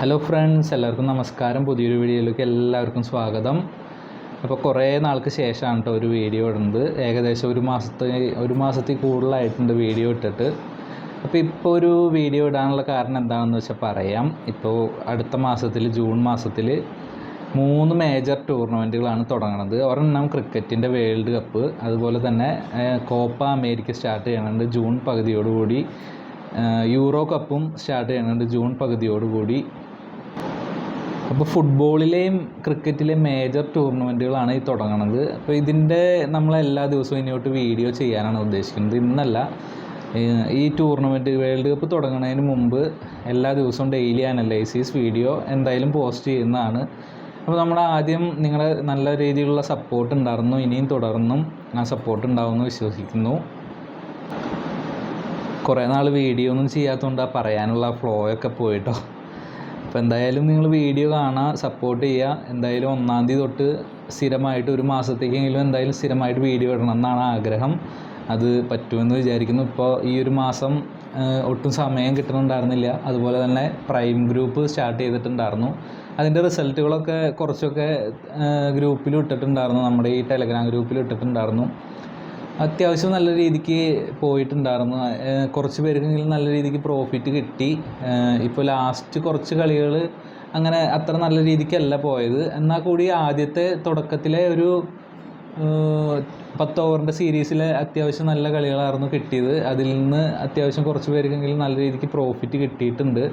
Hello friends എല്ലാവർക്കും നമസ്കാരം. പുതിയൊരു വീഡിയോയിലേക്ക് എല്ലാവർക്കും സ്വാഗതം. അപ്പോൾ കുറേ നാൾക്ക് ശേഷമാണ് കേട്ടോ ഒരു വീഡിയോ ഇടുന്നത്. ഏകദേശം ഒരു മാസത്തെ ഒരു മാസത്തിൽ കൂടുതലായിട്ടുണ്ട് വീഡിയോ ഇട്ടിട്ട്. അപ്പോൾ ഇപ്പോൾ ഒരു വീഡിയോ ഇടാനുള്ള കാരണം എന്താണെന്ന് വെച്ചാൽ പറയാം. ഇപ്പോൾ അടുത്ത മാസത്തിൽ ജൂൺ മാസത്തിൽ മൂന്ന് മേജർ ടൂർണമെന്റുകളാണ് തുടങ്ങുന്നത് ഒരെണ്ണം ക്രിക്കറ്റിന്റെ വേൾഡ് കപ്പ് അതുപോലെ തന്നെ കോപ്പ അമേരിക്ക സ്റ്റാർട്ട് ചെയ്യണുണ്ട് ജൂൺ പകുതിയോടുകൂടി. യൂറോ കപ്പും സ്റ്റാർട്ട് ചെയ്യുന്നുണ്ട് ജൂൺ പകുതിയോടുകൂടി. അപ്പോൾ ഫുട്ബോളിലെയും ക്രിക്കറ്റിലെയും മേജർ ടൂർണമെന്റുകളാണ് ഈ തുടങ്ങുന്നത് അപ്പോൾ ഇതിന്റെ നമ്മൾ എല്ലാ ദിവസവും ഇനിയോട്ട് വീഡിയോ ചെയ്യാനാണ് ഉദ്ദേശിക്കുന്നത്. ഇന്നല്ല ഈ ടൂർണമെന്റ് വേൾഡ് കപ്പ് തുടങ്ങുന്നതിന് മുമ്പ് എല്ലാ ദിവസവും ഡെയിലി അനലൈസിസ് വീഡിയോ എന്തായാലും പോസ്റ്റ് ചെയ്യുന്നതാണ്. അപ്പോൾ നമ്മൾ ആദ്യം നിങ്ങളെ നല്ല രീതിയിലുള്ള സപ്പോർട്ട് ഉണ്ടായിരുന്നു ഇനിയും തുടർന്നും ആ സപ്പോർട്ട് ഉണ്ടാവുമെന്ന് വിശ്വസിക്കുന്നു. കുറേ നാൾ വീഡിയോ ഒന്നും ചെയ്യാത്തതുകൊണ്ട് ആ പറയാനുള്ള ഫ്ലോയൊക്കെ പോയിട്ടോ. അപ്പോൾ എന്തായാലും നിങ്ങൾ വീഡിയോ കാണുക സപ്പോർട്ട് ചെയ്യുക. എന്തായാലും ഒന്നാം തീയതി തൊട്ട് സ്ഥിരമായിട്ട് ഒരു മാസത്തേക്കെങ്കിലും എന്തായാലും സ്ഥിരമായിട്ട് വീഡിയോ ഇടണം എന്നാണ് ആഗ്രഹം. അത് പറ്റുമെന്ന് വിചാരിക്കുന്നു. ഇപ്പോൾ ഈ ഒരു മാസം ഒട്ടും സമയം കിട്ടുന്നുണ്ടായിരുന്നില്ല. അതുപോലെ തന്നെ പ്രൈം ഗ്രൂപ്പ് സ്റ്റാർട്ട് ചെയ്തിട്ടുണ്ടായിരുന്നു. അതിന്റെ റിസൾട്ടുകളൊക്കെ കുറച്ചൊക്കെ ഗ്രൂപ്പിൽ ഇട്ടിട്ടുണ്ടായിരുന്നു. നമ്മുടെ ഈ ടെലഗ്രാം ഗ്രൂപ്പിൽ ഇട്ടിട്ടുണ്ടായിരുന്നു. അത്യാവശ്യം നല്ല രീതിക്ക് പോയിട്ടുണ്ടായിരുന്നു. കുറച്ച് പേർക്കെങ്കിലും നല്ല രീതിക്ക് പ്രോഫിറ്റ് കിട്ടി. ഇപ്പോൾ ലാസ്റ്റ് കുറച്ച് കളികൾ അങ്ങനെ അത്ര നല്ല രീതിക്കല്ല പോയത്. എന്നാൽ കൂടി ആദ്യത്തെ തുടക്കത്തിലെ ഒരു പത്ത് ഓവറിന്റെ സീരീസിലെ അത്യാവശ്യം നല്ല കളികളായിരുന്നു കിട്ടിയത്. അതിൽ നിന്ന് അത്യാവശ്യം കുറച്ച് പേർക്കെങ്കിലും നല്ല രീതിക്ക് പ്രോഫിറ്റ് കിട്ടിയിട്ടുണ്ട്.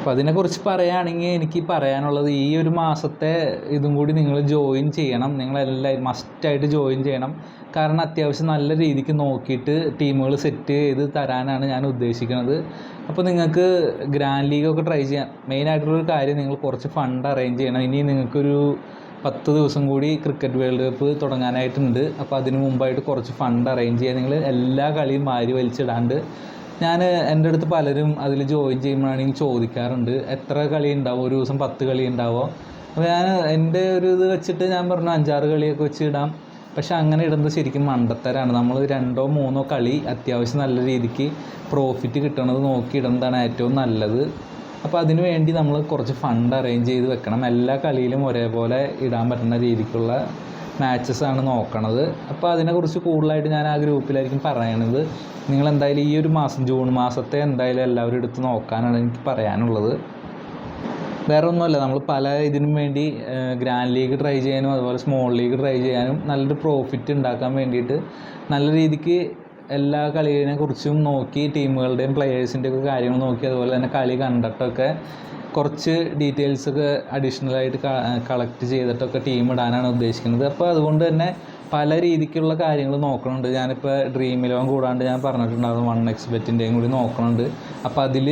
അപ്പോൾ അതിനെക്കുറിച്ച് പറയുകയാണെങ്കിൽ എനിക്ക് പറയാനുള്ളത് ഈ ഒരു മാസത്തെ ഇതും കൂടി നിങ്ങൾ ജോയിൻ ചെയ്യണം. നിങ്ങളെല്ലാവരും മസ്റ്റായിട്ട് ജോയിൻ ചെയ്യണം. കാരണം അത്യാവശ്യം നല്ല രീതിക്ക് നോക്കിയിട്ട് ടീമുകൾ സെറ്റ് ചെയ്ത് തരാനാണ് ഞാൻ ഉദ്ദേശിക്കുന്നത്. അപ്പോൾ നിങ്ങൾക്ക് ഗ്രാൻഡ് ലീഗൊക്കെ ട്രൈ ചെയ്യാൻ മെയിനായിട്ടുള്ളൊരു കാര്യം നിങ്ങൾ കുറച്ച് ഫണ്ട് അറേഞ്ച് ചെയ്യണം. ഇനി നിങ്ങൾക്കൊരു പത്ത് ദിവസം കൂടി ക്രിക്കറ്റ് വേൾഡ് കപ്പ് തുടങ്ങാനായിട്ടുണ്ട്. അപ്പോൾ അതിന് മുമ്പായിട്ട് കുറച്ച് ഫണ്ട് അറേഞ്ച് ചെയ്യാൻ നിങ്ങൾ എല്ലാ കളിയും മാരി വലിച്ചിടാണ്ട് ഞാൻ എന്റെ അടുത്ത് പലരും അതിൽ ജോയിൻ ചെയ്യുമ്പോഴാണെങ്കിൽ ചോദിക്കാറുണ്ട്. എത്ര കളി ഉണ്ടാവും? ഒരു ദിവസം പത്ത് കളി ഉണ്ടാവുമോ അപ്പോൾ ഞാൻ എന്റെ ഒരു ഇത് വെച്ചിട്ട് ഞാൻ പറഞ്ഞു അഞ്ചാറ് കളിയൊക്കെ വെച്ച് ഇടാം. പക്ഷെ അങ്ങനെ ഇടുന്നത് ശരിക്കും മണ്ടത്തരാണ്. നമ്മൾ രണ്ടോ മൂന്നോ കളി അത്യാവശ്യം നല്ല രീതിക്ക് പ്രോഫിറ്റ് കിട്ടണത് നോക്കി ഇടുന്നതാണ് ഏറ്റവും നല്ലത്. അപ്പോൾ അതിനു വേണ്ടി നമ്മൾ കുറച്ച് ഫണ്ട് അറേഞ്ച് ചെയ്ത് വെക്കണം. എല്ലാ കളിയിലും ഒരേപോലെ ഇടാൻ പറ്റുന്ന രീതിക്കുള്ള മാച്ചസ് ആണ് നോക്കണത്. അപ്പോൾ അതിനെക്കുറിച്ച് കൂടുതലായിട്ട് ഞാൻ ആ ഗ്രൂപ്പിലായിരിക്കും പറയണത്. നിങ്ങൾ എന്തായാലും ഈ ഒരു മാസം ജൂൺ മാസത്തെ എന്തായാലും എല്ലാവരും എടുത്ത് നോക്കാനാണ് എനിക്ക് പറയാനുള്ളത്. വേറെ ഒന്നുമല്ല നമ്മൾ പല ഇതിനും വേണ്ടി ഗ്രാൻഡ് ലീഗ് ട്രൈ ചെയ്യാനും അതുപോലെ സ്മോൾ ലീഗ് ട്രൈ ചെയ്യാനും നല്ലൊരു പ്രോഫിറ്റ് ഉണ്ടാക്കാൻ വേണ്ടിയിട്ട് നല്ല രീതിക്ക് എല്ലാ കളിയെ കുറിച്ചും നോക്കി ടീമുകളുടെയും പ്ലെയേഴ്സിന്റെ ഒക്കെ കാര്യങ്ങൾ നോക്കി അതുപോലെ തന്നെ കളി കണ്ടിട്ടൊക്കെ കുറച്ച് ഡീറ്റെയിൽസ് ഒക്കെ അഡീഷണൽ ആയിട്ട് കളക്ട് ചെയ്തിട്ടൊക്കെ ടീം ഇടാനാണ് ഉദ്ദേശിക്കുന്നത്. അപ്പോൾ അതുകൊണ്ട് തന്നെ പല രീതിക്കുള്ള കാര്യങ്ങൾ നോക്കണുണ്ട്. ഞാനിപ്പോൾ ഡ്രീം ഇലവൻ കൂടാണ്ട് ഞാൻ പറഞ്ഞിട്ടുണ്ടായിരുന്നു വൺ എക്സ് ബെറ്റിന്റെയും കൂടി നോക്കണുണ്ട്. അപ്പോൾ അതിൽ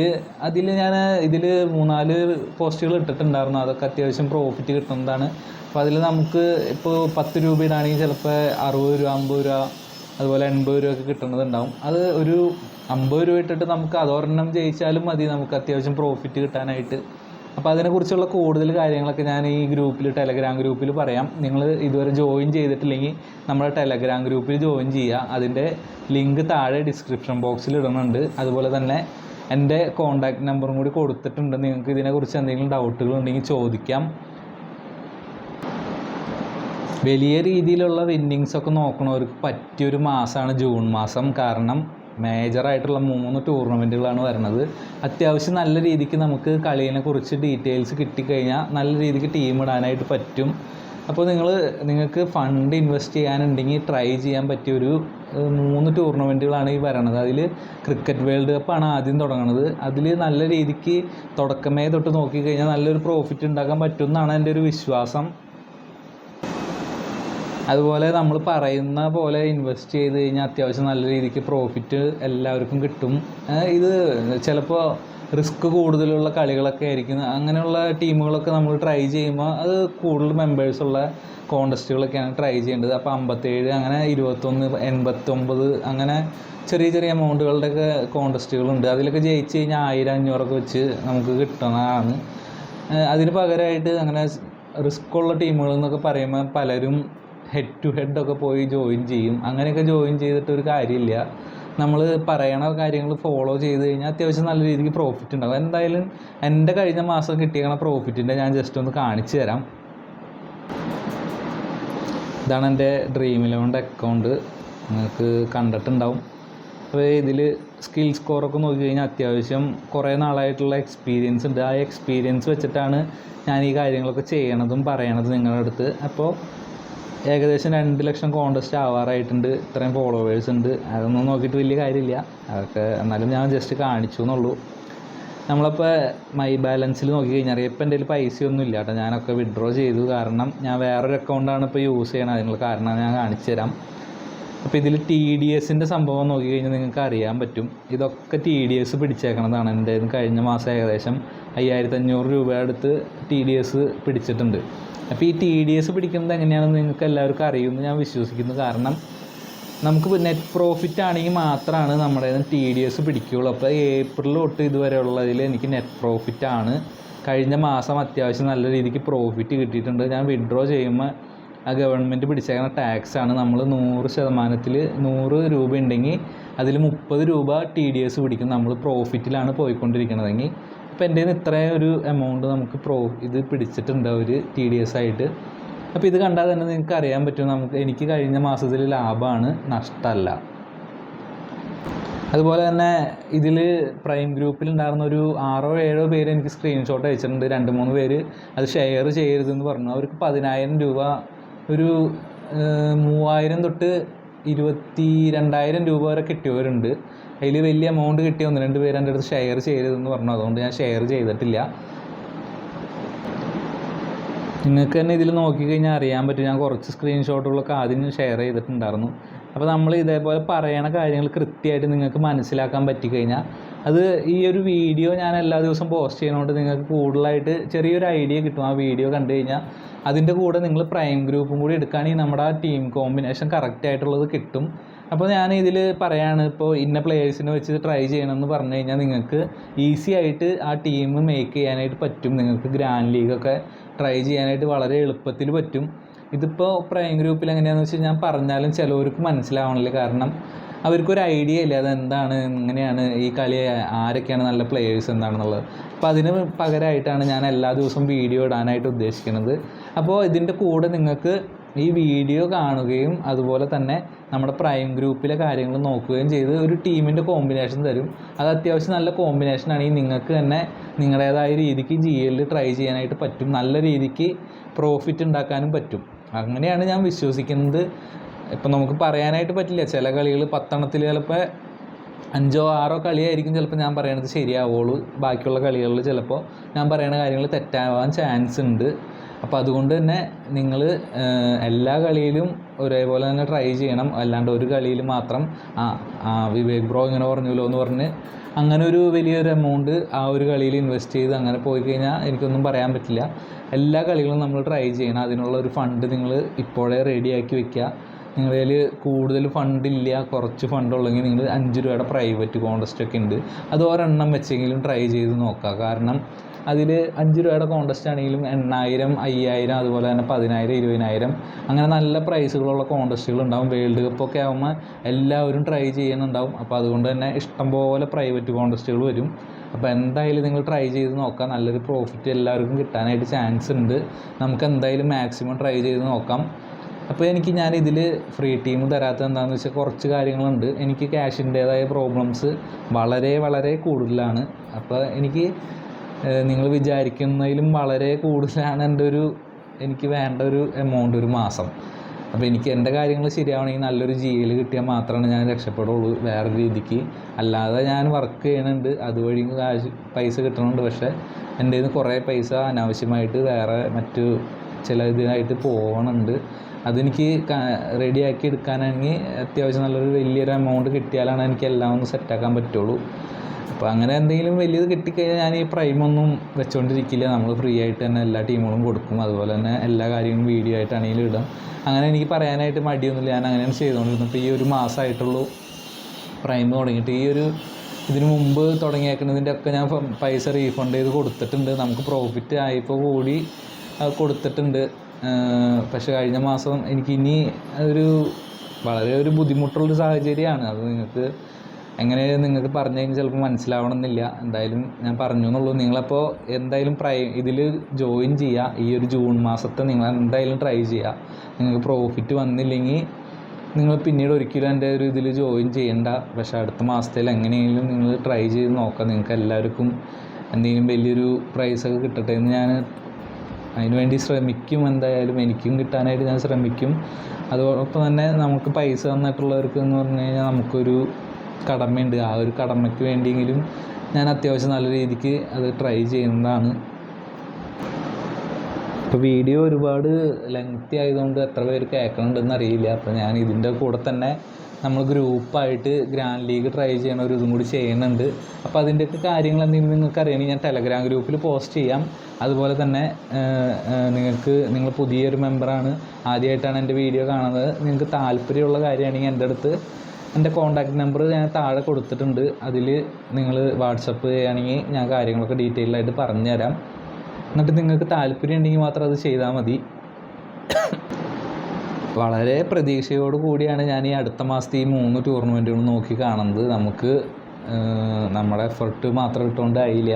അതിൽ ഞാൻ ഇതിൽ മൂന്നാൽ പോസ്റ്റുകൾ ഇട്ടിട്ടുണ്ടായിരുന്നു. അതൊക്കെ അത്യാവശ്യം പ്രോഫിറ്റ് കിട്ടുന്നതാണ്. അപ്പോൾ അതിൽ നമുക്ക് ഇപ്പോൾ പത്ത് രൂപ ചിലപ്പോൾ അറുപത് രൂപ അമ്പത് രൂപ അതുപോലെ എൺപത് രൂപ ഒക്കെ കിട്ടുന്നതുണ്ടാവും. അത് ഒരു അമ്പത് രൂപ ഇട്ടിട്ട് നമുക്ക് അതൊരെണ്ണം ജയിച്ചാലും മതി. നമുക്ക് അത്യാവശ്യം പ്രോഫിറ്റ് കിട്ടാനായിട്ട്. അപ്പോൾ അതിനെക്കുറിച്ചുള്ള കൂടുതൽ കാര്യങ്ങളൊക്കെ ഞാൻ ഈ ഗ്രൂപ്പിൽ ടെലഗ്രാം ഗ്രൂപ്പിൽ പറയാം. നിങ്ങൾ ഇതുവരെ ജോയിൻ ചെയ്തിട്ടില്ലെങ്കിൽ നമ്മുടെ ടെലഗ്രാം ഗ്രൂപ്പിൽ ജോയിൻ ചെയ്യുക. അതിന്റെ ലിങ്ക് താഴെ ഡിസ്ക്രിപ്ഷൻ ബോക്സിൽ ഇടുന്നുണ്ട്. അതുപോലെ തന്നെ എന്റെ കോൺടാക്റ്റ് നമ്പറും കൂടി കൊടുത്തിട്ടുണ്ട്. നിങ്ങൾക്ക് ഇതിനെക്കുറിച്ച് എന്തെങ്കിലും ഡൗട്ടുകൾ ഉണ്ടെങ്കിൽ ചോദിക്കാം. വലിയ രീതിയിലുള്ള വിന്നിങ്സ് ഒക്കെ നോക്കണവർക്ക് പറ്റിയൊരു മാസമാണ് ജൂൺ മാസം. കാരണം മേജറായിട്ടുള്ള മൂന്ന് ടൂർണമെന്റുകളാണ് വരുന്നത് അത്യാവശ്യം നല്ല രീതിക്ക് നമുക്ക് കളീനെ കുറിച്ച് ഡീറ്റെയിൽസ് കിട്ടിക്കഴിഞ്ഞാൽ നല്ല രീതിക്ക് ടീം ഇടാനായിട്ട് പറ്റും. അപ്പോൾ നിങ്ങൾ നിങ്ങൾക്ക് ഫണ്ട് ഇൻവെസ്റ്റ് ചെയ്യാനുണ്ടെങ്കിൽ ട്രൈ ചെയ്യാൻ പറ്റിയ ഒരു മൂന്ന് ടൂർണമെന്റുകളാണ് ഈ വരണത്. അതിൽ ക്രിക്കറ്റ് വേൾഡ് കപ്പാണ് ആദ്യം തുടങ്ങുന്നത് അതിൽ നല്ല രീതിക്ക് തുടക്കമേ തൊട്ട് നോക്കിക്കഴിഞ്ഞാൽ നല്ലൊരു പ്രോഫിറ്റ് ഉണ്ടാക്കാൻ പറ്റുമെന്നാണ് എന്റെ ഒരു വിശ്വാസം. അതുപോലെ നമ്മൾ പറയുന്ന പോലെ ഇൻവെസ്റ്റ് ചെയ്ത് കഴിഞ്ഞാൽ അത്യാവശ്യം നല്ല രീതിക്ക് പ്രോഫിറ്റ് എല്ലാവർക്കും കിട്ടും. ഇത് ചിലപ്പോൾ റിസ്ക് കൂടുതലുള്ള കളികളൊക്കെ ആയിരിക്കും. അങ്ങനെയുള്ള ടീമുകളൊക്കെ നമ്മൾ ട്രൈ ചെയ്യുമ്പോൾ അത് കൂടുതൽ മെമ്പേഴ്സുള്ള കോണ്ടസ്റ്റുകളൊക്കെയാണ് ട്രൈ ചെയ്യേണ്ടത്. അപ്പോൾ അമ്പത്തേഴ് അങ്ങനെ ഇരുപത്തൊന്ന് എൺപത്തൊമ്പത് അങ്ങനെ ചെറിയ ചെറിയ എമൗണ്ടുകളുടെയൊക്കെ കോണ്ടസ്റ്റുകളുണ്ട് അതിലൊക്കെ ജയിച്ച് കഴിഞ്ഞാൽ ആയിരം അഞ്ഞൂറൊക്കെ വെച്ച് നമുക്ക് കിട്ടുന്നതാണ് അതിന് പകരമായിട്ട് അങ്ങനെ റിസ്ക് ഉള്ള ടീമുകൾ എന്നൊക്കെ പറയുമ്പോൾ പലരും ഹെഡ് ടു ഹെഡ് ഒക്കെ പോയി ജോയിൻ ചെയ്യും. അങ്ങനെയൊക്കെ ജോയിൻ ചെയ്തിട്ട് ഒരു കാര്യമില്ല. നമ്മൾ പറയണ കാര്യങ്ങൾ ഫോളോ ചെയ്ത് കഴിഞ്ഞാൽ അത്യാവശ്യം നല്ല രീതിക്ക് പ്രോഫിറ്റ് ഉണ്ടാവും. എന്തായാലും എന്റെ കഴിഞ്ഞ മാസം കിട്ടിയ പ്രോഫിറ്റിന്റെ ഞാൻ ജസ്റ്റ് ഒന്ന് കാണിച്ചു തരാം. ഇതാണ് എന്റെ ഡ്രീം ഇലവന്റെ അക്കൗണ്ട് നിങ്ങൾക്ക് കണ്ടിട്ടുണ്ടാവും. അപ്പോൾ ഇതിൽ സ്കിൽ സ്കോറൊക്കെ നോക്കി കഴിഞ്ഞാൽ അത്യാവശ്യം കുറേ നാളായിട്ടുള്ള എക്സ്പീരിയൻസ് ഉണ്ട്. ആ എക്സ്പീരിയൻസ് വെച്ചിട്ടാണ് ഞാൻ ഈ കാര്യങ്ങളൊക്കെ ചെയ്യണതും പറയണതും നിങ്ങളുടെ അടുത്ത്. അപ്പോൾ ഏകദേശം രണ്ട് ലക്ഷം കോൺടെസ്റ്റ് ആവാറായിട്ടുണ്ട്. ഇത്രയും ഫോളോവേഴ്സ് ഉണ്ട്. അതൊന്നും നോക്കിയിട്ട് വലിയ കാര്യമില്ല. അതൊക്കെ എന്നാലും ഞാൻ ജസ്റ്റ് കാണിച്ചു എന്നുള്ളൂ. നമ്മളപ്പോൾ മൈ ബാലൻസിൽ നോക്കി കഴിഞ്ഞാൽ ഇപ്പം എന്റെ കയ്യിൽ പൈസയൊന്നും ഇല്ല കേട്ടോ. ഞാനൊക്കെ വിഡ്രോ ചെയ്തു. കാരണം ഞാൻ വേറൊരു അക്കൗണ്ടാണ് ഇപ്പോൾ യൂസ് ചെയ്യണത്. അതിനുള്ള കാരണം ഞാൻ കാണിച്ചു തരാം. അപ്പോൾ ഇതിൽ ടി ഡി എസിന്റെ സംഭവം നോക്കി കഴിഞ്ഞാൽ നിങ്ങൾക്ക് അറിയാൻ പറ്റും. ഇതൊക്കെ ടി ഡി എസ് പിടിച്ചേക്കണതാണ്. എന്റെ കഴിഞ്ഞ മാസം ഏകദേശം അയ്യായിരത്തി അഞ്ഞൂറ് രൂപ അടുത്ത് ടി ഡി എസ് പിടിച്ചിട്ടുണ്ട്. അപ്പോൾ ഈ ടി ഡി എസ് പിടിക്കുന്നത് എങ്ങനെയാണെന്ന് നിങ്ങൾക്ക് എല്ലാവർക്കും അറിയുമെന്ന് ഞാൻ വിശ്വസിക്കുന്നു. കാരണം നമുക്ക് നെറ്റ് പ്രോഫിറ്റ് ആണെങ്കിൽ മാത്രമാണ് നമ്മുടെ ടി ഡി എസ് പിടിക്കുകയുള്ളൂ. അപ്പോൾ ഏപ്രിൽ തൊട്ട് ഇതുവരെ ഉള്ളതിൽ എനിക്ക് നെറ്റ് പ്രോഫിറ്റ് ആണ്. കഴിഞ്ഞ മാസം അത്യാവശ്യം നല്ല രീതിക്ക് പ്രോഫിറ്റ് കിട്ടിയിട്ടുണ്ട്. ഞാൻ വിഡ്രോ ചെയ്യുമ്പോൾ ആ ഗവൺമെന്റ് പിടിച്ചേക്കുന്ന ടാക്സ് ആണ്. നമ്മൾ നൂറ് ശതമാനത്തിൽ നൂറ് രൂപ ഉണ്ടെങ്കിൽ അതിൽ മുപ്പത് രൂപ ടി ഡി എസ് പിടിക്കും. നമ്മൾ പ്രോഫിറ്റിലാണ് പോയിക്കൊണ്ടിരിക്കണതെങ്കിൽ. അപ്പോൾ എന്റെ കയ്യിൽ ഇത്രയും ഒരു എമൗണ്ട് നമുക്ക് പ്രോ ഇത് പിടിച്ചിട്ടുണ്ട് അവർ ടി ഡി എസ് ആയിട്ട്. അപ്പോൾ ഇത് കണ്ടാൽ തന്നെ നിങ്ങൾക്ക് അറിയാൻ പറ്റും. നമുക്ക് എനിക്ക് കഴിഞ്ഞ മാസത്തിൽ ലാഭമാണ് നഷ്ടമല്ല. അതുപോലെ തന്നെ ഇതിൽ പ്രൈം ഗ്രൂപ്പിൽ ഉണ്ടായിരുന്ന ഒരു ആറോ ഏഴോ പേര് എനിക്ക് സ്ക്രീൻഷോട്ട് അയച്ചിട്ടുണ്ട്. രണ്ട് മൂന്ന് പേര് അത് ഷെയർ ചെയ്യരുതെന്ന് പറഞ്ഞു. അവർക്ക് പതിനായിരം രൂപ ഒരു മൂവായിരം തൊട്ട് ഇരുപത്തി രണ്ടായിരം രൂപ വരെ കിട്ടിയവരുണ്ട്. അതിൽ വലിയ എമൗണ്ട് കിട്ടിയ ഒന്ന് രണ്ട് പേര് എന്റെ അടുത്ത് ഷെയർ ചെയ്യരുതെന്ന് പറഞ്ഞു. അതുകൊണ്ട് ഞാൻ ഷെയർ ചെയ്തിട്ടില്ല. നിങ്ങൾക്ക് തന്നെ ഇതിൽ നോക്കിക്കഴിഞ്ഞാൽ അറിയാൻ പറ്റും. ഞാൻ കുറച്ച് സ്ക്രീൻഷോട്ടുകളൊക്കെ ആദ്യം ഷെയർ ചെയ്തിട്ടുണ്ടായിരുന്നു. അപ്പോൾ നമ്മൾ ഇതേപോലെ പറയണ കാര്യങ്ങൾ കൃത്യമായിട്ട് നിങ്ങൾക്ക് മനസ്സിലാക്കാൻ പറ്റിക്കഴിഞ്ഞാൽ അത് ഈ ഒരു വീഡിയോ ഞാൻ എല്ലാ ദിവസവും പോസ്റ്റ് ചെയ്യുന്നതുകൊണ്ട് നിങ്ങൾക്ക് കൂടുതലായിട്ട് ചെറിയൊരു ഐഡിയ കിട്ടും. ആ വീഡിയോ കണ്ടു കഴിഞ്ഞാൽ അതിന്റെ കൂടെ നിങ്ങൾ പ്രൈം ഗ്രൂപ്പും കൂടി എടുക്കുകയാണെങ്കിൽ നമ്മുടെ ആ ടീം കോമ്പിനേഷൻ കറക്റ്റ് ആയിട്ടുള്ളത് കിട്ടും. അപ്പോൾ ഞാൻ ഇതിൽ പറയാണ് ഇപ്പോൾ ഇന്ന പ്ലേയേഴ്സിനെ വെച്ച് ട്രൈ ചെയ്യണമെന്ന് പറഞ്ഞു കഴിഞ്ഞാൽ നിങ്ങൾക്ക് ഈസി ആയിട്ട് ആ ടീം മേക്ക് ചെയ്യാനായിട്ട് പറ്റും. നിങ്ങൾക്ക് ഗ്രാൻഡ് ലീഗൊക്കെ ട്രൈ ചെയ്യാനായിട്ട് വളരെ എളുപ്പത്തിൽ പറ്റും. ഇതിപ്പോൾ പ്രൈം ഗ്രൂപ്പിൽ എങ്ങനെയാണെന്ന് വെച്ചാൽ ഞാൻ പറഞ്ഞാലും ചിലവർക്ക് മനസ്സിലാവണില്ല. കാരണം അവർക്കൊരു ഐഡിയ ഇല്ല. അതെന്താണ്? എങ്ങനെയാണ്? ഈ കളി ആരൊക്കെയാണ് നല്ല പ്ലേയേഴ്സ് എന്താണെന്നുള്ളത്. അപ്പോൾ അതിന് പകരമായിട്ടാണ് ഞാൻ എല്ലാ ദിവസവും വീഡിയോ ഇടാനായിട്ട് ഉദ്ദേശിക്കുന്നത്. അപ്പോൾ ഇതിന്റെ കൂടെ നിങ്ങൾക്ക് ഈ വീഡിയോ കാണുകയും അതുപോലെ തന്നെ നമ്മുടെ പ്രൈം ഗ്രൂപ്പിലെ കാര്യങ്ങൾ നോക്കുകയും ചെയ്ത് ഒരു ടീമിന്റെ കോമ്പിനേഷൻ തരും. അത് അത്യാവശ്യം നല്ല കോമ്പിനേഷൻ ഈ നിങ്ങൾക്ക് തന്നെ നിങ്ങളുടേതായ രീതിക്ക് ജി എല്ലിൽ ട്രൈ ചെയ്യാനായിട്ട് പറ്റും. നല്ല രീതിക്ക് പ്രോഫിറ്റ് ഉണ്ടാക്കാനും പറ്റും. അങ്ങനെയാണ് ഞാൻ വിശ്വസിക്കുന്നത്. ഇപ്പം നമുക്ക് പറയാനായിട്ട് പറ്റില്ല. ചില കളികൾ പത്തെണ്ണത്തിൽ ചിലപ്പോൾ അഞ്ചോ ആറോ കളിയായിരിക്കും ചിലപ്പോൾ ഞാൻ പറയണത് ശരിയാവുള്ളൂ. ബാക്കിയുള്ള കളികളിൽ ചിലപ്പോൾ ഞാൻ പറയുന്ന കാര്യങ്ങൾ തെറ്റാവാൻ ചാൻസ് ഉണ്ട്. അപ്പോൾ അതുകൊണ്ട് തന്നെ നിങ്ങൾ എല്ലാ കളിയിലും ഒരേപോലെ തന്നെ ട്രൈ ചെയ്യണം. അല്ലാണ്ട് ഒരു കളിയിൽ മാത്രം ആ ആ വിവേക് ബ്രോ ഇങ്ങനെ പറഞ്ഞല്ലോ എന്ന് പറഞ്ഞ് അങ്ങനെ ഒരു വലിയൊരു എമൗണ്ട് ആ ഒരു കളിയിൽ ഇൻവെസ്റ്റ് ചെയ്ത് അങ്ങനെ പോയി കഴിഞ്ഞാൽ എനിക്കൊന്നും പറയാൻ പറ്റില്ല. എല്ലാ കളികളും നമ്മൾ ട്രൈ ചെയ്യണം. അതിനുള്ള ഒരു ഫണ്ട് നിങ്ങൾ ഇപ്പോഴേ റെഡിയാക്കി വെക്കുക. നിങ്ങളുടെ കയ്യിൽ കൂടുതൽ ഫണ്ടില്ല കുറച്ച് ഫണ്ടുള്ളെങ്കിൽ നിങ്ങൾ അഞ്ച് രൂപയുടെ പ്രൈവറ്റ് കോൺടെസ്റ്റ് ഒക്കെ ഉണ്ട്. അത് ഒരെണ്ണം വെച്ചെങ്കിലും ട്രൈ ചെയ്ത് നോക്കുക. കാരണം അതിൽ അഞ്ച് രൂപയുടെ കോൺടെസ്റ്റ് ആണെങ്കിലും എണ്ണായിരം അയ്യായിരം അതുപോലെ തന്നെ പതിനായിരം ഇരുപതിനായിരം അങ്ങനെ നല്ല പ്രൈസുകളുള്ള കോൺടെസ്റ്റുകൾ ഉണ്ടാവും. വേൾഡ് കപ്പൊക്കെ ആകുമ്പോൾ എല്ലാവരും ട്രൈ ചെയ്യുന്നുണ്ടാവും. അപ്പോൾ അതുകൊണ്ട് തന്നെ ഇഷ്ടംപോലെ പ്രൈവറ്റ് കോൺടെസ്റ്റുകൾ വരും. അപ്പോൾ എന്തായാലും നിങ്ങൾ ട്രൈ ചെയ്ത് നോക്കാം. നല്ലൊരു പ്രോഫിറ്റ് എല്ലാവർക്കും കിട്ടാനായിട്ട് ചാൻസ് ഉണ്ട്. നമുക്ക് എന്തായാലും മാക്സിമം ട്രൈ ചെയ്ത് നോക്കാം. അപ്പോൾ എനിക്ക് ഞാൻ ഇതിൽ ഫ്രീ ടീം തരാത്തത് എന്താണെന്ന് വെച്ചാൽ കുറച്ച് കാര്യങ്ങളുണ്ട്. എനിക്ക് ക്യാഷിന്റേതായ പ്രോബ്ലംസ് വളരെ വളരെ കൂടുതലാണ്. അപ്പോൾ എനിക്ക് നിങ്ങൾ വിചാരിക്കുന്നതിലും വളരെ കൂടുതലാണ് എന്റെ ഒരു എനിക്ക് വേണ്ട ഒരു എമൗണ്ട് ഒരു മാസം. അപ്പോൾ എനിക്ക് എന്റെ കാര്യങ്ങൾ ശരിയാവണമെങ്കിൽ നല്ലൊരു ജി എൽ കിട്ടിയാൽ മാത്രമാണ് ഞാൻ രക്ഷപ്പെടുള്ളൂ വേറെ രീതിക്ക്. അല്ലാതെ ഞാൻ വർക്ക് ചെയ്യണുണ്ട് അതുവഴി കാശ് പൈസ കിട്ടണുണ്ട്. പക്ഷേ എന്റെ നിന്ന് കുറേ പൈസ അനാവശ്യമായിട്ട് വേറെ മറ്റു ചില ഇതിനായിട്ട് പോകണുണ്ട് അതെനിക്ക് റെഡിയാക്കി എടുക്കാനാണെങ്കിൽ അത്യാവശ്യം നല്ലൊരു വലിയൊരു എമൗണ്ട് കിട്ടിയാലാണ് എനിക്ക് എല്ലാം ഒന്ന് സെറ്റാക്കാൻ പറ്റുള്ളൂ. അപ്പോൾ അങ്ങനെ എന്തെങ്കിലും വലിയത് കിട്ടിക്കഴിഞ്ഞാൽ ഞാൻ ഈ പ്രൈമൊന്നും വെച്ചുകൊണ്ടിരിക്കില്ല നമ്മൾ ഫ്രീ ആയിട്ട് തന്നെ എല്ലാ ടീമുകളും കൊടുക്കും. അതുപോലെ തന്നെ എല്ലാ കാര്യങ്ങളും വീഡിയോ ആയിട്ടാണെങ്കിലും ഇടും. അങ്ങനെ എനിക്ക് പറയാനായിട്ട് മടിയൊന്നുമില്ല. ഞാൻ അങ്ങനെയാണ് ചെയ്തുകൊണ്ടിരുന്നത് ഇപ്പോൾ ഈ ഒരു മാസമായിട്ടുള്ളൂ പ്രൈം തുടങ്ങിയിട്ട്. ഈ ഒരു ഇതിനു മുമ്പ് തുടങ്ങിയേക്കുന്നതിന്റെ ഒക്കെ ഞാൻ പൈസ റീഫണ്ട് ചെയ്ത് കൊടുത്തിട്ടുണ്ട്. നമുക്ക് പ്രോഫിറ്റ് ആയപ്പോൾ കൂടി കൊടുത്തിട്ടുണ്ട്. പക്ഷേ കഴിഞ്ഞ മാസം എനിക്ക് ഇനി ഒരു വളരെ ഒരു ബുദ്ധിമുട്ടുള്ളൊരു സാഹചര്യമാണ്. അത് നിങ്ങൾക്ക് എങ്ങനെ നിങ്ങൾക്ക് പറഞ്ഞു കഴിഞ്ഞാൽ ചിലപ്പോൾ മനസ്സിലാവണമെന്നില്ല. എന്തായാലും ഞാൻ പറഞ്ഞു എന്നുള്ളൂ. നിങ്ങളപ്പോൾ എന്തായാലും പ്രൈ ഇതിൽ ജോയിൻ ചെയ്യുക. ഈ ഒരു ജൂൺ മാസത്തെ നിങ്ങൾ എന്തായാലും ട്രൈ ചെയ്യുക. നിങ്ങൾക്ക് പ്രോഫിറ്റ് വന്നില്ലെങ്കിൽ നിങ്ങൾ പിന്നീട് ഒരിക്കലും എന്റെ ഒരു ഇതിൽ ജോയിൻ ചെയ്യേണ്ട. പക്ഷെ അടുത്ത മാസത്തിൽ എങ്ങനെയെങ്കിലും നിങ്ങൾ ട്രൈ ചെയ്ത് നോക്കാം. നിങ്ങൾക്ക് എല്ലാവർക്കും എന്തെങ്കിലും വലിയൊരു പ്രൈസൊക്കെ കിട്ടട്ടെ എന്ന് ഞാൻ അതിനുവേണ്ടി ശ്രമിക്കും. എന്തായാലും എനിക്കും കിട്ടാനായിട്ട് ഞാൻ ശ്രമിക്കും. അതോടൊപ്പം തന്നെ നമുക്ക് പൈസ തന്നിട്ടുള്ളവർക്ക് എന്ന് പറഞ്ഞു കഴിഞ്ഞാൽ നമുക്കൊരു കടമയുണ്ട്. ആ ഒരു കടമയ്ക്ക് വേണ്ടിയെങ്കിലും ഞാൻ അത്യാവശ്യം നല്ല രീതിക്ക് അത് ട്രൈ ചെയ്യുന്നതാണ്. ഇപ്പോൾ വീഡിയോ ഒരുപാട് ലെങ്തി ആയതുകൊണ്ട് എത്ര പേര് കേൾക്കണുണ്ടെന്ന് അറിയില്ല. അപ്പോൾ ഞാൻ ഇതിന്റെ കൂടെ തന്നെ നമ്മൾ ഗ്രൂപ്പായിട്ട് ഗ്രാൻഡ് ലീഗ് ട്രൈ ചെയ്യണ ഒരു ഇതും കൂടി ചെയ്യുന്നുണ്ട്. അപ്പോൾ അതിന്റെയൊക്കെ കാര്യങ്ങൾ എന്തെങ്കിലും നിങ്ങൾക്ക് അറിയണമെങ്കിൽ ഞാൻ ടെലഗ്രാം ഗ്രൂപ്പിൽ പോസ്റ്റ് ചെയ്യാം. അതുപോലെ തന്നെ നിങ്ങൾക്ക് നിങ്ങൾ പുതിയൊരു മെമ്പറാണ് ആദ്യമായിട്ടാണ് എന്റെ വീഡിയോ കാണുന്നത്. നിങ്ങൾക്ക് താല്പര്യമുള്ള കാര്യമാണെങ്കിൽ എന്റെ അടുത്ത് എന്റെ കോൺടാക്റ്റ് നമ്പർ ഞാൻ താഴെ കൊടുത്തിട്ടുണ്ട്. അതിൽ നിങ്ങൾ വാട്സപ്പ് ചെയ്യുകയാണെങ്കിൽ ഞാൻ കാര്യങ്ങളൊക്കെ ഡീറ്റെയിൽ ആയിട്ട് പറഞ്ഞുതരാം. എന്നിട്ട് നിങ്ങൾക്ക് താല്പര്യം ഉണ്ടെങ്കിൽ മാത്രം അത് ചെയ്താൽ മതി. വളരെ പ്രതീക്ഷയോട് കൂടിയാണ് ഞാൻ ഈ അടുത്ത മാസത്തെ ഈ മൂന്ന് ടൂർണമെന്റുകളും നോക്കി കാണുന്നത്. നമുക്ക് നമ്മുടെ എഫർട്ട് മാത്രം ഇട്ടുകൊണ്ട് ഇട്ടുകൊണ്ടായില്ല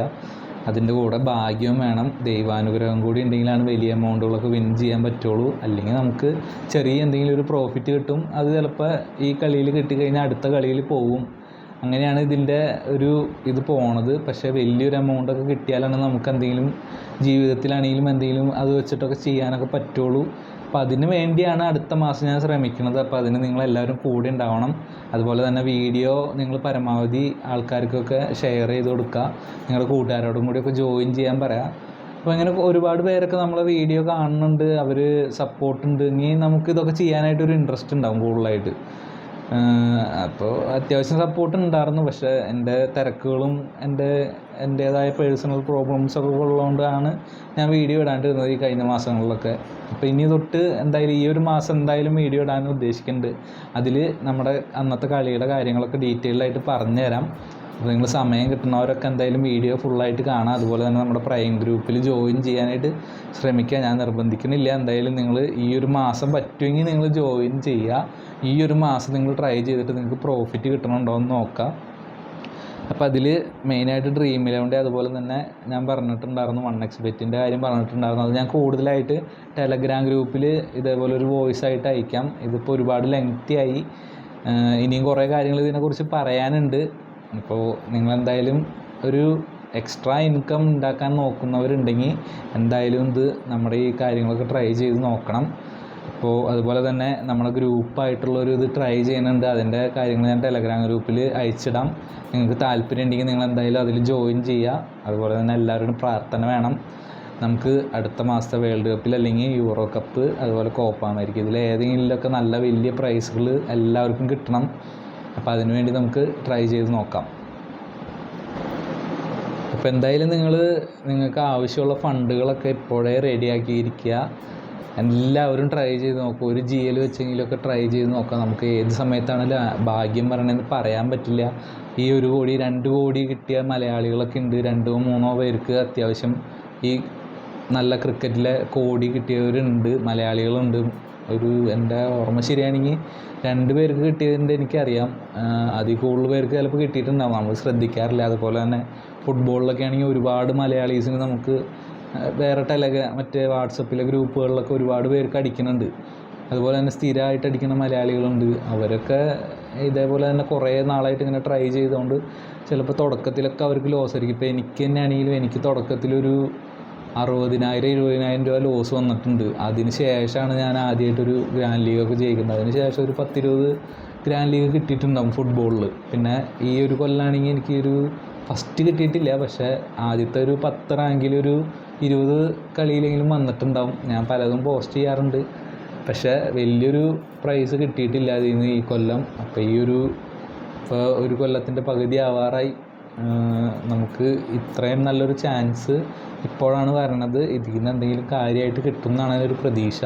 അതിന്റെ കൂടെ ഭാഗ്യവും വേണം. ദൈവാനുഗ്രഹം കൂടി ഉണ്ടെങ്കിലാണ് വലിയ എമൗണ്ടുകളൊക്കെ വിൻ ചെയ്യാൻ പറ്റുള്ളൂ. അല്ലെങ്കിൽ നമുക്ക് ചെറിയ എന്തെങ്കിലും ഒരു പ്രോഫിറ്റ് കിട്ടും. അത് ചിലപ്പോൾ ഈ കളിയിൽ കിട്ടിക്കഴിഞ്ഞാൽ അടുത്ത കളിയിൽ പോവും. അങ്ങനെയാണ് ഇതിന്റെ ഒരു ഇത് പോണത്. പക്ഷേ വലിയൊരു എമൗണ്ടൊക്കെ കിട്ടിയാലാണ് നമുക്ക് എന്തെങ്കിലും ജീവിതത്തിലാണെങ്കിലും എന്തെങ്കിലും അത് വെച്ചിട്ടൊക്കെ ചെയ്യാനൊക്കെ പറ്റുള്ളൂ. അപ്പോൾ അതിന് വേണ്ടിയാണ് അടുത്ത മാസം ഞാൻ ശ്രമിക്കുന്നത്. അപ്പോൾ അതിന് നിങ്ങളെല്ലാവരും കൂടെ ഉണ്ടാവണം. അതുപോലെ തന്നെ വീഡിയോ നിങ്ങൾ പരമാവധി ആൾക്കാർക്കൊക്കെ ഷെയർ ചെയ്ത് കൊടുക്കുക. നിങ്ങളുടെ കൂട്ടുകാരോടും ഒക്കെ ജോയിൻ ചെയ്യാൻ പറയാം. അപ്പോൾ അങ്ങനെ ഒരുപാട് പേരൊക്കെ നമ്മളെ വീഡിയോ കാണുന്നുണ്ട്. അവർ സപ്പോർട്ടുണ്ട് ഇനി നമുക്ക് ഇതൊക്കെ ചെയ്യാനായിട്ട് ഒരു ഇൻട്രസ്റ്റ് ഉണ്ടാവും കൂടുതലായിട്ട്. അപ്പോൾ അത്യാവശ്യം സപ്പോർട്ട് ഉണ്ടായിരുന്നു. പക്ഷേ എന്റെ തിരക്കുകളും എന്റെ എന്റേതായ പേഴ്സണൽ പ്രോബ്ലംസ് ഒക്കെ ഉള്ളതുകൊണ്ടാണ് ഞാൻ വീഡിയോ ഇടാണ്ടിരുന്നത് ഈ കഴിഞ്ഞ മാസങ്ങളിലൊക്കെ. അപ്പോൾ ഇനി തൊട്ട് എന്തായാലും ഈ ഒരു മാസം എന്തായാലും വീഡിയോ ഇടാൻ ഉദ്ദേശിക്കുന്നുണ്ട്. അതിൽ നമ്മുടെ അന്നത്തെ കളിയുടെ കാര്യങ്ങളൊക്കെ ഡീറ്റെയിൽഡായിട്ട് പറഞ്ഞുതരാം. അപ്പോൾ നിങ്ങൾ സമയം കിട്ടുന്നവരൊക്കെ എന്തായാലും വീഡിയോ ഫുള്ളായിട്ട് കാണാം. അതുപോലെ തന്നെ നമ്മുടെ പ്രൈം ഗ്രൂപ്പിൽ ജോയിൻ ചെയ്യാനായിട്ട് ശ്രമിക്കുക ഞാൻ നിർബന്ധിക്കുന്നില്ല എന്തായാലും നിങ്ങൾ ഈ ഒരു മാസം പറ്റുമെങ്കിൽ നിങ്ങൾ ജോയിൻ ചെയ്യുക ഈ ഒരു മാസം നിങ്ങൾ ട്രൈ ചെയ്തിട്ട് നിങ്ങൾക്ക് പ്രോഫിറ്റ് കിട്ടണുണ്ടോ എന്ന് നോക്കാം. അപ്പോൾ അതിൽ മെയിനായിട്ട് ഡ്രീം ഇലവന്റെ അതുപോലെ തന്നെ ഞാൻ പറഞ്ഞിട്ടുണ്ടായിരുന്നു വൺ എക്സ് ബെറ്റിന്റെ കാര്യം പറഞ്ഞിട്ടുണ്ടായിരുന്നു. അത് ഞാൻ കൂടുതലായിട്ട് ടെലഗ്രാം ഗ്രൂപ്പിൽ ഇതേപോലെ ഒരു വോയിസ് ആയിട്ട് അയക്കാം. ഇതിപ്പോൾ ഒരുപാട് ലെങ്തി ആയി. ഇനിയും കുറേ കാര്യങ്ങൾ ഇതിനെക്കുറിച്ച് പറയാനുണ്ട്. അപ്പോൾ നിങ്ങളെന്തായാലും ഒരു എക്സ്ട്രാ ഇൻകം ഉണ്ടാക്കാൻ നോക്കുന്നവരുണ്ടെങ്കിൽ എന്തായാലും ഇത് നമ്മുടെ ഈ കാര്യങ്ങളൊക്കെ ട്രൈ ചെയ്ത് നോക്കണം. അപ്പോൾ അതുപോലെ തന്നെ നമ്മുടെ ഗ്രൂപ്പായിട്ടുള്ളൊരു ഇത് ട്രൈ ചെയ്യുന്നുണ്ട്. അതിന്റെ കാര്യങ്ങൾ ഞാൻ ടെലഗ്രാം ഗ്രൂപ്പിൽ അയച്ചിടാം. നിങ്ങൾക്ക് താല്പര്യം ഉണ്ടെങ്കിൽ നിങ്ങൾ എന്തായാലും അതിൽ ജോയിൻ ചെയ്യുക. അതുപോലെ തന്നെ എല്ലാവരോടും പ്രാർത്ഥന വേണം. നമുക്ക് അടുത്ത മാസത്തെ വേൾഡ് കപ്പിൽ അല്ലെങ്കിൽ യൂറോ കപ്പ് അതുപോലെ കോപ്പ അമേരിക്ക ഇതിൽ ഏതെങ്കിലുമൊക്കെ നല്ല വലിയ പ്രൈസുകൾ എല്ലാവർക്കും കിട്ടണം. അപ്പോൾ അതിനുവേണ്ടി നമുക്ക് ട്രൈ ചെയ്ത് നോക്കാം. അപ്പോൾ എന്തായാലും നിങ്ങൾ നിങ്ങൾക്ക് ആവശ്യമുള്ള ഫണ്ടുകളൊക്കെ ഇപ്പോഴേ റെഡിയാക്കിയിരിക്കുക എല്ലാവരും ട്രൈ ചെയ്ത് നോക്കുക ഒരു ജി എൽ വെച്ചെങ്കിലൊക്കെ ട്രൈ ചെയ്ത് നോക്കാം. നമുക്ക് ഏത് സമയത്താണ് ഭാഗ്യം പറയണതെന്ന് പറയാൻ പറ്റില്ല. ഈ ഒരു കോടി രണ്ട് കോടി കിട്ടിയ മലയാളികളൊക്കെ ഉണ്ട്. രണ്ടോ മൂന്നോ പേർക്ക് അത്യാവശ്യം ഈ നല്ല ക്രിക്കറ്റിലെ കോടി കിട്ടിയവരുണ്ട് മലയാളികളുണ്ട്. ഒരു എന്റെ ഓർമ്മ ശരിയാണെങ്കിൽ രണ്ട് പേർക്ക് കിട്ടിയതിന്റെ എനിക്കറിയാം. അതിൽ കൂടുതൽ പേർക്ക് ചിലപ്പോൾ കിട്ടിയിട്ടുണ്ടാവും. നമ്മൾ ശ്രദ്ധിക്കാറില്ല. അതുപോലെ തന്നെ ഫുട്ബോളിലൊക്കെ ആണെങ്കിൽ ഒരുപാട് മലയാളീസിന് നമുക്ക് വേറെ ടെലഗ മറ്റേ വാട്സപ്പിലെ ഗ്രൂപ്പുകളിലൊക്കെ ഒരുപാട് പേർക്ക് അടിക്കുന്നുണ്ട്. അതുപോലെ തന്നെ സ്ഥിരമായിട്ട് അടിക്കുന്ന മലയാളികളുണ്ട്. അവരൊക്കെ ഇതേപോലെ തന്നെ കുറേ നാളായിട്ട് ഇങ്ങനെ ട്രൈ ചെയ്തുകൊണ്ട് ചിലപ്പോൾ തുടക്കത്തിലൊക്കെ അവർക്ക് ലോസ് ആയിരിക്കും. ഇപ്പോൾ എനിക്ക് തന്നെ ആണെങ്കിലും എനിക്ക് തുടക്കത്തിലൊരു അറുപതിനായിരം എഴുപതിനായിരം രൂപ ലോസ് വന്നിട്ടുണ്ട്. അതിന് ശേഷമാണ് ഞാൻ ആദ്യമായിട്ടൊരു ഗ്രാൻഡ് ലീഗൊക്കെ ജയിക്കുന്നത്. അതിന് ശേഷം ഒരു പത്തിരുപത് ഗ്രാൻഡ് ലീഗ് കിട്ടിയിട്ടുണ്ടാവും ഫുട്ബോളിൽ പിന്നെ ഈ ഒരു കൊല്ലാണെങ്കിൽ എനിക്കൊരു ഫസ്റ്റ് കിട്ടിയിട്ടില്ല. പക്ഷേ ആദ്യത്തെ ഒരു പത്ത് റാങ്കിലൊരു ഇരുപത് കളിയിലെങ്കിലും വന്നിട്ടുണ്ടാവും. ഞാൻ പലതും പോസ്റ്റ് ചെയ്യാറുണ്ട്. പക്ഷേ വലിയൊരു പ്രൈസ് കിട്ടിയിട്ടില്ല അതിൽ നിന്ന് ഈ കൊല്ലം. അപ്പോൾ ഈ ഒരു ഇപ്പോൾ ഒരു കൊല്ലത്തിന്റെ പകുതി ആവാറായി. നമുക്ക് ഇത്രയും നല്ലൊരു ചാൻസ് ഇപ്പോഴാണ് വരണത്. ഇതിൽ നിന്ന് എന്തെങ്കിലും കാര്യമായിട്ട് കിട്ടും എന്നാണ് ഒരു പ്രതീക്ഷ.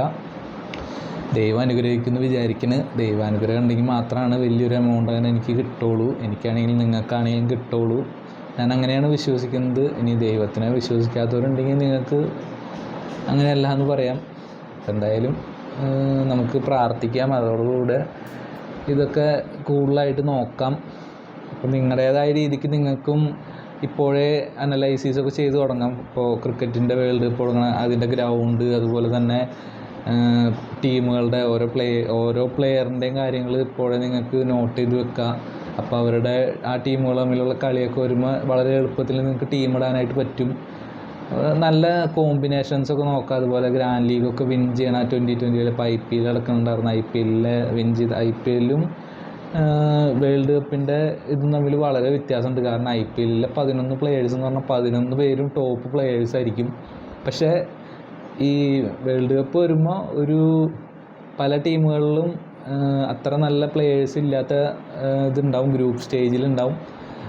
ദൈവം അനുഗ്രഹിക്കുന്നു വിചാരിക്കണ്. ദൈവാനുഗ്രഹം ഉണ്ടെങ്കിൽ മാത്രമാണ് വലിയൊരു എമൗണ്ട് അങ്ങനെ എനിക്ക് കിട്ടുള്ളൂ. എനിക്കാണെങ്കിലും നിങ്ങൾക്കാണെങ്കിലും കിട്ടുള്ളൂ. ഞാൻ അങ്ങനെയാണ് വിശ്വസിക്കുന്നത്. ഇനി ദൈവത്തിനെ വിശ്വസിക്കാത്തവരുണ്ടെങ്കിൽ നിങ്ങൾക്ക് അങ്ങനെയല്ല എന്ന് പറയാം. എന്തായാലും നമുക്ക് പ്രാർത്ഥിക്കാം. അതോടുകൂടെ ഇതൊക്കെ കൂടുതലായിട്ട് നോക്കാം. അപ്പോൾ നിങ്ങളുടേതായ രീതിക്ക് നിങ്ങൾക്കും ഇപ്പോഴേ അനലൈസിസ് ഒക്കെ ചെയ്തു തുടങ്ങാം. ഇപ്പോൾ ക്രിക്കറ്റിന്റെ വേൾഡ് കപ്പ് തുടങ്ങണം അതിന്റെ ഗ്രൗണ്ട് അതുപോലെ തന്നെ ടീമുകളുടെ ഓരോ പ്ലേ ഓരോ പ്ലെയറിന്റെയും കാര്യങ്ങൾ ഇപ്പോഴേ നിങ്ങൾക്ക് നോട്ട് ചെയ്ത് വെക്കുക അപ്പോൾ അവരുടെ ആ ടീമുകൾ തമ്മിലുള്ള കളിയൊക്കെ വരുമ്പോൾ വളരെ എളുപ്പത്തിൽ നിങ്ങൾക്ക് ടീം ഇടാനായിട്ട് പറ്റും. നല്ല കോമ്പിനേഷൻസ് ഒക്കെ നോക്കുക അതുപോലെ ഗ്രാൻഡ് ലീഗൊക്കെ വിൻ ചെയ്യണം ട്വന്റി ട്വന്റിയിൽ ഇപ്പോൾ ഐ പി എൽ നടക്കുന്നുണ്ടായിരുന്നു. ഐ പി എല്ലിൽ വിൻ ചെയ്ത് ഐ പി എല്ലും വേൾഡ് കപ്പിന്റെ ഇതും തമ്മിൽ വളരെ വ്യത്യാസമുണ്ട്. കാരണം ഐ പി എല്ലിലെ പതിനൊന്ന് പ്ലെയേഴ്സ് എന്ന് പറഞ്ഞാൽ പതിനൊന്ന് പേരും ടോപ്പ് പ്ലെയേഴ്സ് ആയിരിക്കും. പക്ഷേ ഈ വേൾഡ് കപ്പ് വരുമ്പോൾ ഒരു പല ടീമുകളിലും അത്ര നല്ല പ്ലെയേഴ്സ് ഇല്ലാത്ത ഇതുണ്ടാവും. ഗ്രൂപ്പ് സ്റ്റേജിലുണ്ടാവും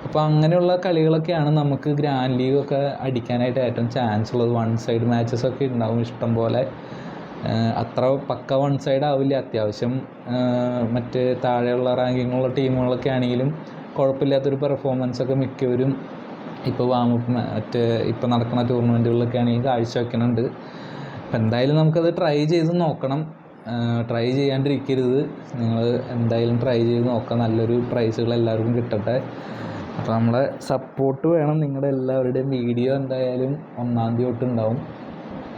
അപ്പോൾ അങ്ങനെയുള്ള കളികളൊക്കെയാണ് നമുക്ക് ഗ്രാൻഡ് ലീഗൊക്കെ അടിക്കാനായിട്ട് ഏറ്റവും ചാൻസ് ഉള്ളത്. വൺ സൈഡ് മാച്ചസ് ഒക്കെ ഉണ്ടാവും ഇഷ്ടം പോലെ അത്ര പക്ക വൺ സൈഡ് ആവില്ല. അത്യാവശ്യം മറ്റ് താഴെയുള്ള റാങ്കിങ്ങുള്ള ടീമുകളൊക്കെ ആണെങ്കിലും കുഴപ്പമില്ലാത്തൊരു പെർഫോമൻസ് ഒക്കെ മിക്കവരും ഇപ്പോൾ വാമപ്പ് മറ്റ് ഇപ്പോൾ നടക്കുന്ന ടൂർണമെന്റുകളിലൊക്കെ ആണെങ്കിൽ കാഴ്ചവെക്കുന്നുണ്ട് അപ്പം എന്തായാലും നമുക്കത് ട്രൈ ചെയ്ത് നോക്കണം. ട്രൈ ചെയ്യാണ്ടിരിക്കരുത്. നിങ്ങൾ എന്തായാലും ട്രൈ ചെയ്ത് നോക്കാം നല്ലൊരു പ്രൈസുകൾ എല്ലാവർക്കും കിട്ടട്ടെ. അപ്പോൾ നമ്മളെ സപ്പോർട്ട് വേണം. നിങ്ങളുടെ എല്ലാവരുടെയും വീഡിയോ എന്തായാലും ഒന്നാം തീയതി തൊട്ട് ഉണ്ടാവും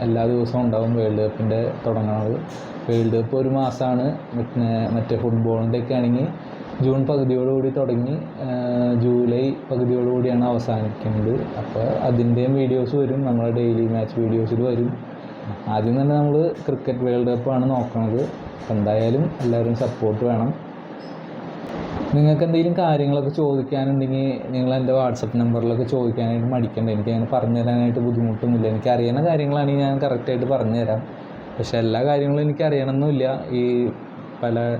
എല്ലാ ദിവസവും ഉണ്ടാവും വേൾഡ് കപ്പിന്റെ തുടങ്ങുന്നത് വേൾഡ് കപ്പ് ഒരു മാസമാണ് മറ്റേ മറ്റേ ഫുട്ബോളിന്റെ ഒക്കെ ആണെങ്കിൽ ജൂൺ പകുതിയോടുകൂടി തുടങ്ങി ജൂലൈ പകുതിയോടുകൂടിയാണ് അവസാനിക്കുന്നത്. അപ്പോൾ അതിന്റെയും വീഡിയോസ് വരും. നമ്മളെ ഡെയിലി മാച്ച് വീഡിയോസിൽ വരും. ആദ്യം തന്നെ നമ്മൾ ക്രിക്കറ്റ് വേൾഡ് കപ്പാണ് നോക്കുന്നത് എന്തായാലും എല്ലാവരും സപ്പോർട്ട് വേണം. നിങ്ങൾക്ക് എന്തെങ്കിലും കാര്യങ്ങളൊക്കെ ചോദിക്കാനുണ്ടെങ്കിൽ നിങ്ങൾ എന്റെ വാട്സപ്പ് നമ്പറിലൊക്കെ ചോദിക്കാനായിട്ട് മടിക്കണ്ട. എനിക്ക് അങ്ങനെ പറഞ്ഞു തരാനായിട്ട് ബുദ്ധിമുട്ടൊന്നുമില്ല. എനിക്ക് അറിയുന്ന കാര്യങ്ങളാണെങ്കിൽ ഞാൻ കറക്റ്റായിട്ട് പറഞ്ഞു തരാം. പക്ഷെ എല്ലാ കാര്യങ്ങളും എനിക്ക് അറിയണമെന്നില്ല ഈ പല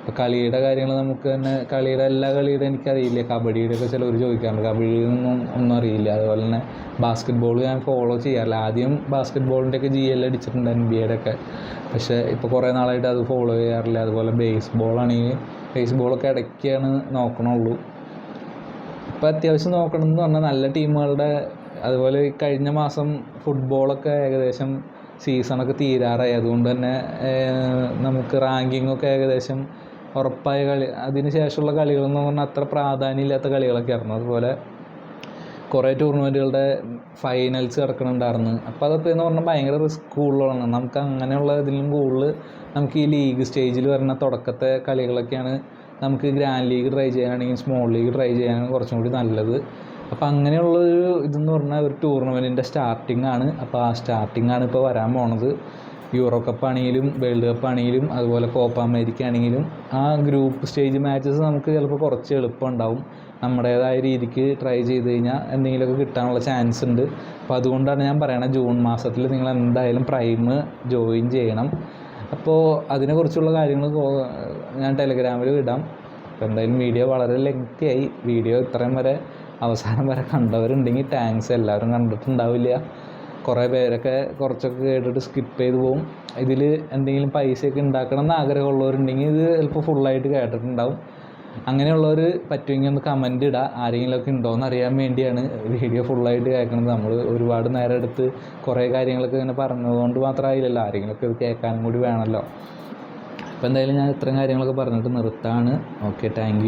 ഇപ്പോൾ കളിയുടെ കാര്യങ്ങൾ നമുക്ക് തന്നെ കളിയുടെ എല്ലാ കളിയുടെ എനിക്കറിയില്ല. കബഡിയുടെ ഒക്കെ ചിലവർ ചോദിക്കാറുണ്ട്. കബഡിയിൽ നിന്നും ഒന്നും അറിയില്ല. അതുപോലെ തന്നെ ബാസ്ക്കറ്റ് ബോൾ ഞാൻ ഫോളോ ചെയ്യാറില്ല. ആദ്യം ബാസ്ക്കറ്റ് ബോളിന്റെ ഒക്കെ ജി എൽ അടിച്ചിട്ടുണ്ട് എൻ ബി എയുടെ ഒക്കെ. പക്ഷേ ഇപ്പോൾ കുറേ നാളായിട്ട് അത് ഫോളോ ചെയ്യാറില്ല. അതുപോലെ ബേസ് ബോളാണെങ്കിൽ ബേസ് ബോളൊക്കെ ഇടയ്ക്കാണ് നോക്കണുള്ളൂ. ഇപ്പോൾ അത്യാവശ്യം നോക്കണമെന്ന് പറഞ്ഞാൽ നല്ല ടീമുകളുടെ അതുപോലെ കഴിഞ്ഞ മാസം ഫുട്ബോളൊക്കെ ഏകദേശം സീസണൊക്കെ തീരാറായി. അതുകൊണ്ട് തന്നെ നമുക്ക് റാങ്കിങ്ങൊക്കെ ഏകദേശം ഉറപ്പായ കളി അതിന് ശേഷമുള്ള കളികളെന്ന് പറഞ്ഞാൽ അത്ര പ്രാധാന്യമില്ലാത്ത കളികളൊക്കെ ആയിരുന്നു. അതുപോലെ കുറേ ടൂർണമെന്റുകളുടെ ഫൈനൽസ് കിടക്കുന്നുണ്ടായിരുന്നു അപ്പോൾ അതൊക്കെ എന്ന് പറഞ്ഞാൽ ഭയങ്കര റിസ്ക് കൂടുതലാണ്. നമുക്ക് അങ്ങനെയുള്ള ഇതിലും കൂടുതൽ നമുക്ക് ഈ ലീഗ് സ്റ്റേജിൽ വരുന്ന തുടക്കത്തെ കളികളൊക്കെയാണ് നമുക്ക് ഗ്രാൻഡ് ലീഗ് ട്രൈ ചെയ്യാനാണെങ്കിൽ സ്മോൾ ലീഗ് ട്രൈ ചെയ്യാനാണ് കുറച്ചും കൂടി നല്ലത്. അപ്പോൾ അങ്ങനെയുള്ളൊരു ഇതെന്ന് പറഞ്ഞാൽ ഒരു ടൂർണമെന്റിന്റെ സ്റ്റാർട്ടിംഗ് ആണ്. അപ്പോൾ ആ സ്റ്റാർട്ടിംഗ് ആണ് ഇപ്പോൾ വരാൻ പോണത്. യൂറോ കപ്പ് ആണെങ്കിലും വേൾഡ് കപ്പ് ആണെങ്കിലും അതുപോലെ കോപ്പ അമേരിക്ക ആണെങ്കിലും ആ ഗ്രൂപ്പ് സ്റ്റേജ് മാച്ചസ് നമുക്ക് ചിലപ്പോൾ കുറച്ച് എളുപ്പം ഉണ്ടാവും നമ്മുടേതായ രീതിക്ക് ട്രൈ ചെയ്ത് കഴിഞ്ഞാൽ എന്തെങ്കിലുമൊക്കെ കിട്ടാനുള്ള ചാൻസ് ഉണ്ട്. അപ്പോൾ അതുകൊണ്ടാണ് ഞാൻ പറയണത് ജൂൺ മാസത്തിൽ നിങ്ങൾ എന്തായാലും പ്രൈം ജോയിൻ ചെയ്യണം. അപ്പോൾ അതിനെക്കുറിച്ചുള്ള കാര്യങ്ങൾ ഞാൻ ടെലഗ്രാമിൽ ഇടാം. അപ്പോൾ എന്തായാലും വീഡിയോ വളരെ ലെങ്തി ആയി വീഡിയോ ഇത്രയും വരെ അവസാനം വരെ കണ്ടവരുണ്ടെങ്കിൽ താങ്ക്സ് എല്ലാവരും കണ്ടിട്ടുണ്ടാവില്ല. കുറേ പേരൊക്കെ കുറച്ചൊക്കെ കേട്ടിട്ട് സ്കിപ്പ് ചെയ്ത് പോകും ഇതിൽ എന്തെങ്കിലും പൈസയൊക്കെ ഉണ്ടാക്കണം എന്ന് ആഗ്രഹമുള്ളവരുണ്ടെങ്കിൽ ഇത് ചിലപ്പോൾ ഫുള്ളായിട്ട് കേട്ടിട്ടുണ്ടാവും. അങ്ങനെയുള്ളവർ പറ്റുമെങ്കിൽ ഒന്ന് കമന്റ് ഇടുക ആരെങ്കിലുമൊക്കെ ഉണ്ടോയെന്ന് അറിയാൻ വേണ്ടിയാണ് വീഡിയോ ഫുള്ളായിട്ട് കേൾക്കുന്നത് നമ്മൾ ഒരുപാട് നേരം എടുത്ത് കുറേ കാര്യങ്ങളൊക്കെ ഇങ്ങനെ പറഞ്ഞതുകൊണ്ട് മാത്രമായില്ലല്ലോ. ആരെങ്കിലുമൊക്കെ ഇത് കേൾക്കാനും കൂടി വേണമല്ലോ അപ്പോൾ എന്തായാലും ഞാൻ ഇത്രയും കാര്യങ്ങളൊക്കെ പറഞ്ഞിട്ട് നിർത്താണ്. Okay thank